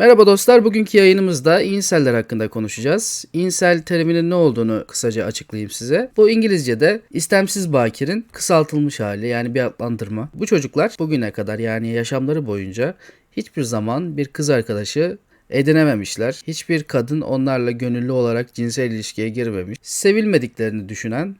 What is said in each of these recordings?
Merhaba dostlar, bugünkü yayınımızda inseller hakkında konuşacağız. Insel teriminin ne olduğunu kısaca açıklayayım size. Bu İngilizce'de istemsiz bakirin kısaltılmış hali yani bir adlandırma. Bu çocuklar bugüne kadar yani yaşamları boyunca hiçbir zaman bir kız arkadaşı edinememişler. Hiçbir kadın onlarla gönüllü olarak cinsel ilişkiye girmemiş. Sevilmediklerini düşünen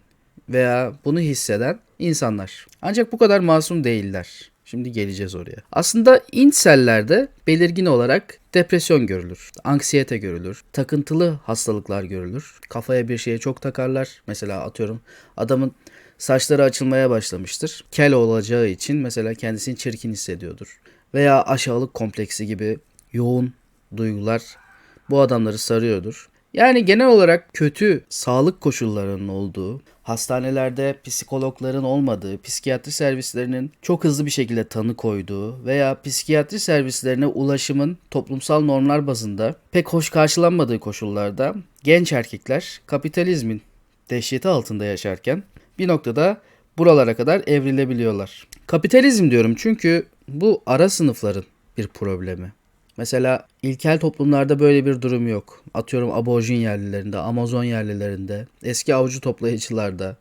veya bunu hisseden insanlar. Ancak bu kadar masum değiller. Şimdi geleceğiz oraya. Aslında insellerde belirgin olarak depresyon görülür, anksiyete görülür, takıntılı hastalıklar görülür. Kafaya bir şeye çok takarlar. Mesela atıyorum adamın saçları açılmaya başlamıştır. Kel olacağı için mesela kendisini çirkin hissediyordur. Veya aşağılık kompleksi gibi yoğun duygular bu adamları sarıyordur. Yani genel olarak kötü sağlık koşullarının olduğu, hastanelerde psikologların olmadığı, psikiyatri servislerinin çok hızlı bir şekilde tanı koyduğu veya psikiyatri servislerine ulaşımın toplumsal normlar bazında pek hoş karşılanmadığı koşullarda genç erkekler kapitalizmin dehşeti altında yaşarken bir noktada buralara kadar evrilebiliyorlar. Kapitalizm diyorum çünkü bu ara sınıfların bir problemi. Mesela ilkel toplumlarda böyle bir durum yok. Atıyorum aborjin yerlilerinde, Amazon yerlilerinde, eski avcı toplayıcılarda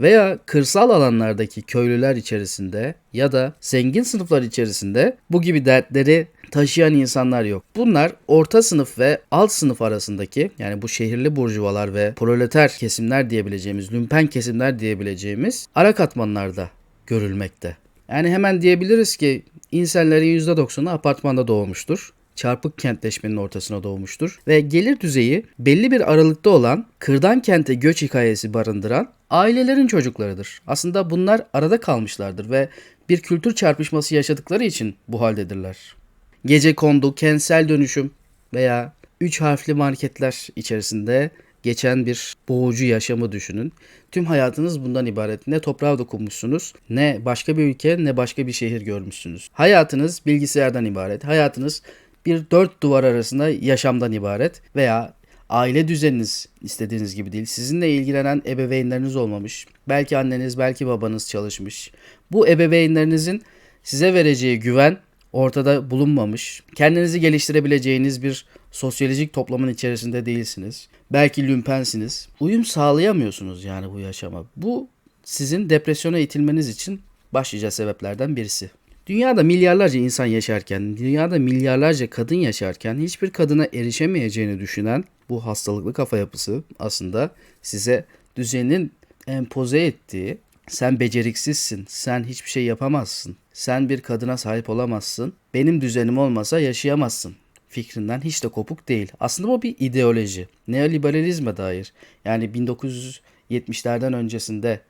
veya kırsal alanlardaki köylüler içerisinde ya da zengin sınıflar içerisinde bu gibi dertleri taşıyan insanlar yok. Bunlar orta sınıf ve alt sınıf arasındaki yani bu şehirli burjuvalar ve proleter kesimler diyebileceğimiz, lümpen kesimler diyebileceğimiz ara katmanlarda görülmekte. Yani hemen diyebiliriz ki İnsanların %90'ı apartmanda doğmuştur. Çarpık kentleşmenin ortasına doğmuştur. Ve gelir düzeyi belli bir aralıkta olan kırdan kente göç hikayesi barındıran ailelerin çocuklarıdır. Aslında bunlar arada kalmışlardır ve bir kültür çarpışması yaşadıkları için bu haldedirler. Gece kondu, kentsel dönüşüm veya üç harfli marketler içerisinde geçen bir boğucu yaşamı düşünün. Tüm hayatınız bundan ibaret. Ne toprağa dokunmuşsunuz, ne başka bir ülke, ne başka bir şehir görmüşsünüz. Hayatınız bilgisayardan ibaret. Hayatınız bir dört duvar arasında yaşamdan ibaret veya aile düzeniniz istediğiniz gibi değil. Sizinle ilgilenen ebeveynleriniz olmamış. Belki anneniz, belki babanız çalışmış. Bu ebeveynlerinizin size vereceği güven ortada bulunmamış. Kendinizi geliştirebileceğiniz bir sosyolojik toplamın içerisinde değilsiniz. Belki lümpensiniz. Uyum sağlayamıyorsunuz yani bu yaşama. Bu sizin depresyona itilmeniz için başlıca sebeplerden birisi. Dünyada milyarlarca insan yaşarken, dünyada milyarlarca kadın yaşarken hiçbir kadına erişemeyeceğini düşünen bu hastalıklı kafa yapısı aslında size düzenin empoze ettiği sen beceriksizsin, sen hiçbir şey yapamazsın, sen bir kadına sahip olamazsın, benim düzenim olmasa yaşayamazsın fikrinden hiç de kopuk değil. Aslında bu bir ideoloji. Neoliberalizme dair. Yani 1970'lerden öncesinde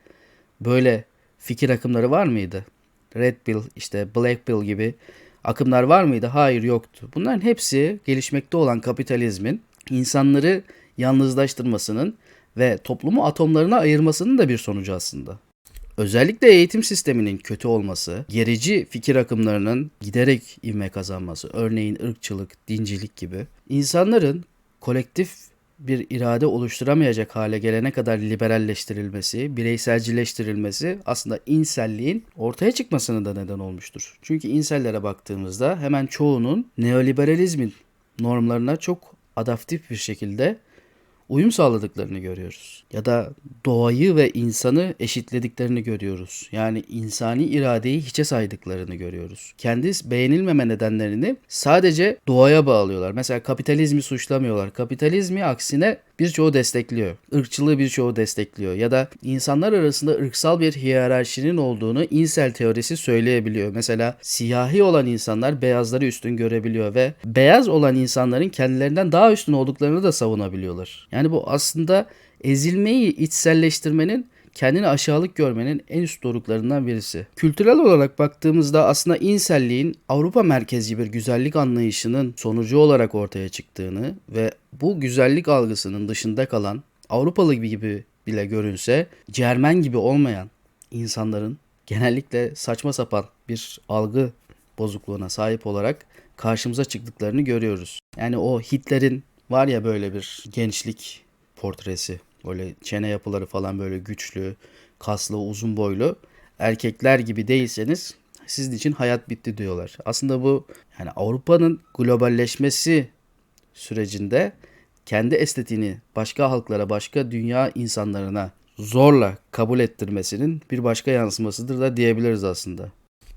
böyle fikir akımları var mıydı? Red Pill, işte Black Pill gibi akımlar var mıydı? Hayır yoktu. Bunların hepsi gelişmekte olan kapitalizmin insanları yalnızlaştırmasının ve toplumu atomlarına ayırmasının da bir sonucu aslında. Özellikle eğitim sisteminin kötü olması, gerici fikir akımlarının giderek ivme kazanması, örneğin ırkçılık, dincilik gibi, insanların kolektif bir irade oluşturamayacak hale gelene kadar liberalleştirilmesi, bireyselcileştirilmesi aslında inselliğin ortaya çıkmasına da neden olmuştur. Çünkü insellere baktığımızda hemen çoğunun neoliberalizmin normlarına çok adaptif bir şekilde uyum sağladıklarını görüyoruz. Ya da doğayı ve insanı eşitlediklerini görüyoruz. Yani insani iradeyi hiçe saydıklarını görüyoruz. Kendi beğenilmeme nedenlerini sadece doğaya bağlıyorlar. Mesela kapitalizmi suçlamıyorlar. Kapitalizmi aksine birçoğu destekliyor. Irkçılığı birçoğu destekliyor. Ya da insanlar arasında ırksal bir hiyerarşinin olduğunu insel teorisi söyleyebiliyor. Mesela siyahi olan insanlar beyazları üstün görebiliyor ve beyaz olan insanların kendilerinden daha üstün olduklarını da savunabiliyorlar. Yani bu aslında ezilmeyi içselleştirmenin kendini aşağılık görmenin en üst doruklarından birisi. Kültürel olarak baktığımızda aslında inselliğin Avrupa merkezci bir güzellik anlayışının sonucu olarak ortaya çıktığını ve bu güzellik algısının dışında kalan Avrupalı gibi bile görünse Cermen gibi olmayan insanların genellikle saçma sapan bir algı bozukluğuna sahip olarak karşımıza çıktıklarını görüyoruz. Yani o Hitler'in var ya böyle bir gençlik portresi Böyle çene yapıları falan böyle güçlü, kaslı, uzun boylu erkekler gibi değilseniz sizin için hayat bitti diyorlar. Aslında bu yani Avrupa'nın globalleşmesi sürecinde kendi estetiğini başka halklara, başka dünya insanlarına zorla kabul ettirmesinin bir başka yansımasıdır da diyebiliriz aslında.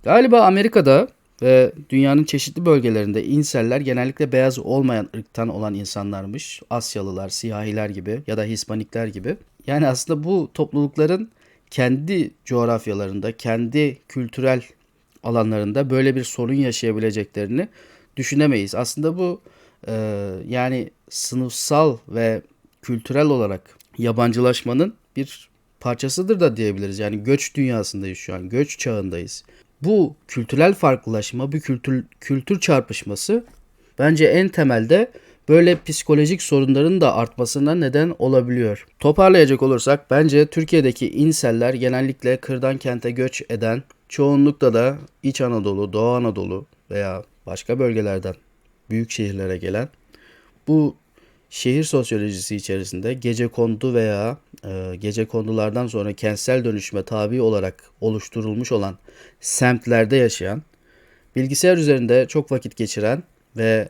Galiba Amerika'da ve dünyanın çeşitli bölgelerinde inseller genellikle beyaz olmayan ırktan olan insanlarmış. Asyalılar, siyahiler gibi ya da Hispanikler gibi. Yani aslında bu toplulukların kendi coğrafyalarında, kendi kültürel alanlarında böyle bir sorun yaşayabileceklerini düşünemeyiz. Aslında bu e, yani sınıfsal ve kültürel olarak yabancılaşmanın bir parçasıdır da diyebiliriz. Yani göç dünyasındayız şu an, göç çağındayız. Bu kültürel farklılaşma, bu kültür, kültür çarpışması bence en temelde böyle psikolojik sorunların da artmasına neden olabiliyor. Toparlayacak olursak bence Türkiye'deki inseller genellikle kırdan kente göç eden, çoğunlukla da İç Anadolu, Doğu Anadolu veya başka bölgelerden büyük şehirlere gelen bu şehir sosyolojisi içerisinde gece kondu veya e, gece kondulardan sonra kentsel dönüşüme tabi olarak oluşturulmuş olan semtlerde yaşayan, bilgisayar üzerinde çok vakit geçiren ve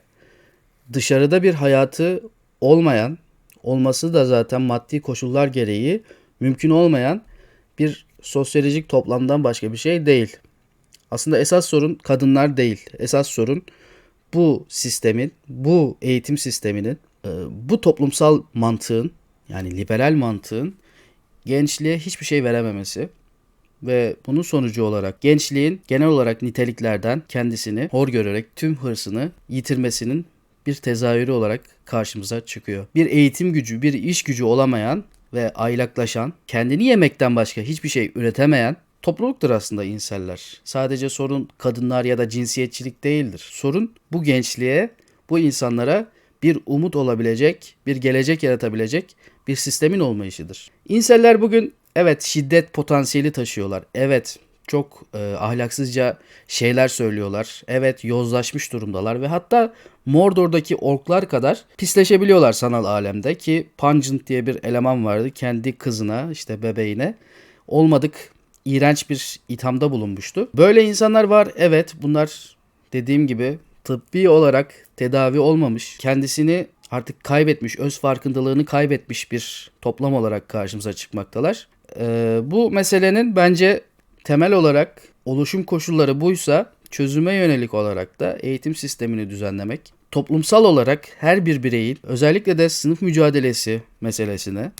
dışarıda bir hayatı olmayan, olması da zaten maddi koşullar gereği mümkün olmayan bir sosyolojik toplamdan başka bir şey değil. Aslında esas sorun kadınlar değil. Esas sorun bu sistemin, bu eğitim sisteminin, bu toplumsal mantığın yani liberal mantığın gençliğe hiçbir şey verememesi ve bunun sonucu olarak gençliğin genel olarak niteliklerden kendisini hor görerek tüm hırsını yitirmesinin bir tezahürü olarak karşımıza çıkıyor. Bir eğitim gücü, bir iş gücü olamayan ve aylaklaşan, kendini yemekten başka hiçbir şey üretemeyen topluluktur aslında inseller. Sadece sorun kadınlar ya da cinsiyetçilik değildir. Sorun bu gençliğe, bu insanlara bir umut olabilecek, bir gelecek yaratabilecek bir sistemin olmayışıdır. İnseller bugün evet şiddet potansiyeli taşıyorlar. Evet çok e, ahlaksızca şeyler söylüyorlar. Evet yozlaşmış durumdalar ve hatta Mordor'daki orklar kadar pisleşebiliyorlar sanal alemde ki Pungent diye bir eleman vardı kendi kızına işte bebeğine olmadık iğrenç bir ithamda bulunmuştu. Böyle insanlar var evet bunlar dediğim gibi tıbbi olarak tedavi olmamış kendisini artık kaybetmiş öz farkındalığını kaybetmiş bir toplam olarak karşımıza çıkmaktalar. Ee, bu meselenin bence temel olarak oluşum koşulları buysa çözüme yönelik olarak da eğitim sistemini düzenlemek, toplumsal olarak her bir bireyin özellikle de sınıf mücadelesi meselesine,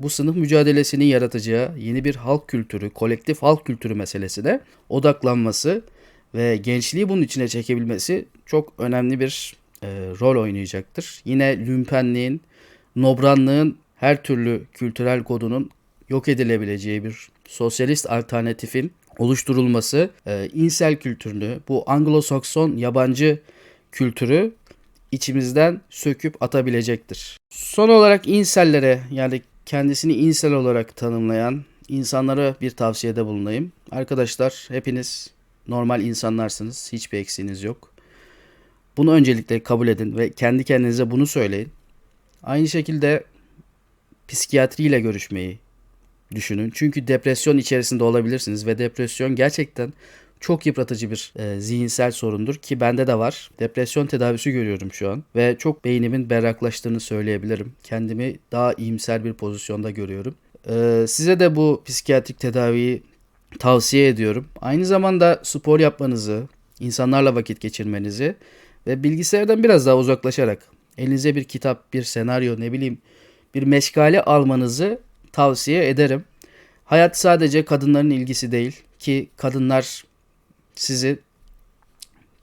bu sınıf mücadelesini yaratacağı yeni bir halk kültürü, kolektif halk kültürü meselesine odaklanması ve gençliği bunun içine çekebilmesi çok önemli bir e, rol oynayacaktır. Yine lümpenliğin, nobranlığın her türlü kültürel kodunun yok edilebileceği bir sosyalist alternatifin oluşturulması e, insel kültürünü, bu Anglo-Sakson yabancı kültürü içimizden söküp atabilecektir. Son olarak insellere yani kendisini insel olarak tanımlayan insanlara bir tavsiyede bulunayım. Arkadaşlar hepiniz normal insanlarsınız. Hiçbir eksiğiniz yok. Bunu öncelikle kabul edin ve kendi kendinize bunu söyleyin. Aynı şekilde psikiyatriyle görüşmeyi düşünün. Çünkü depresyon içerisinde olabilirsiniz ve depresyon gerçekten çok yıpratıcı bir e, zihinsel sorundur ki bende de var. Depresyon tedavisi görüyorum şu an ve çok beynimin berraklaştığını söyleyebilirim. Kendimi daha iyimser bir pozisyonda görüyorum. E, size de bu psikiyatrik tedaviyi tavsiye ediyorum. Aynı zamanda spor yapmanızı, insanlarla vakit geçirmenizi ve bilgisayardan biraz daha uzaklaşarak elinize bir kitap, bir senaryo, ne bileyim bir meşgale almanızı tavsiye ederim. Hayat sadece kadınların ilgisi değil ki kadınlar sizi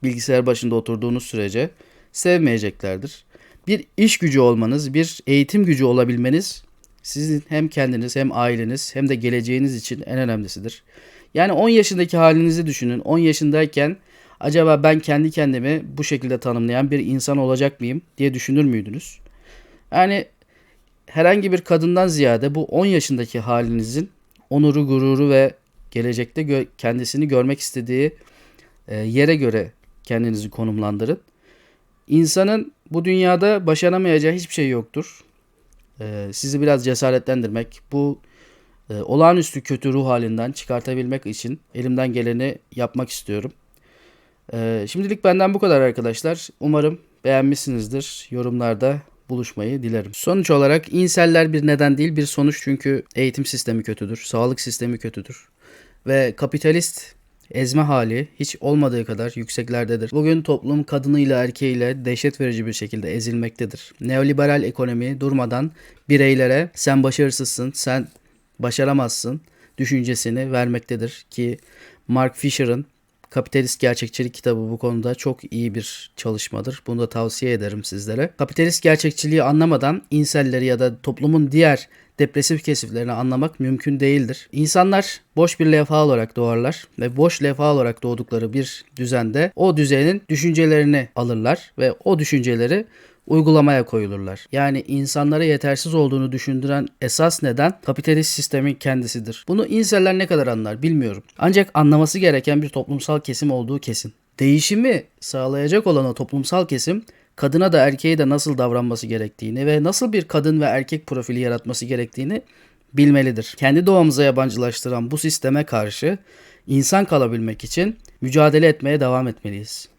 bilgisayar başında oturduğunuz sürece sevmeyeceklerdir. Bir iş gücü olmanız, bir eğitim gücü olabilmeniz sizin hem kendiniz hem aileniz hem de geleceğiniz için en önemlisidir. Yani 10 yaşındaki halinizi düşünün. 10 yaşındayken acaba ben kendi kendimi bu şekilde tanımlayan bir insan olacak mıyım diye düşünür müydünüz? Yani herhangi bir kadından ziyade bu 10 yaşındaki halinizin onuru, gururu ve gelecekte gö- kendisini görmek istediği e, yere göre kendinizi konumlandırın. İnsanın bu dünyada başaramayacağı hiçbir şey yoktur. E, sizi biraz cesaretlendirmek, bu e, olağanüstü kötü ruh halinden çıkartabilmek için elimden geleni yapmak istiyorum. E, şimdilik benden bu kadar arkadaşlar. Umarım beğenmişsinizdir. Yorumlarda buluşmayı dilerim. Sonuç olarak inseller bir neden değil bir sonuç çünkü eğitim sistemi kötüdür, sağlık sistemi kötüdür ve kapitalist ezme hali hiç olmadığı kadar yükseklerdedir. Bugün toplum kadınıyla erkeğiyle dehşet verici bir şekilde ezilmektedir. Neoliberal ekonomi durmadan bireylere sen başarısızsın, sen başaramazsın düşüncesini vermektedir ki Mark Fisher'ın Kapitalist Gerçekçilik kitabı bu konuda çok iyi bir çalışmadır. Bunu da tavsiye ederim sizlere. Kapitalist gerçekçiliği anlamadan inselleri ya da toplumun diğer depresif kesiflerini anlamak mümkün değildir. İnsanlar boş bir levha olarak doğarlar ve boş levha olarak doğdukları bir düzende o düzenin düşüncelerini alırlar ve o düşünceleri uygulamaya koyulurlar. Yani insanlara yetersiz olduğunu düşündüren esas neden kapitalist sistemin kendisidir. Bunu inseller ne kadar anlar bilmiyorum. Ancak anlaması gereken bir toplumsal kesim olduğu kesin. Değişimi sağlayacak olan o toplumsal kesim kadına da erkeğe de nasıl davranması gerektiğini ve nasıl bir kadın ve erkek profili yaratması gerektiğini bilmelidir. Kendi doğamıza yabancılaştıran bu sisteme karşı insan kalabilmek için mücadele etmeye devam etmeliyiz.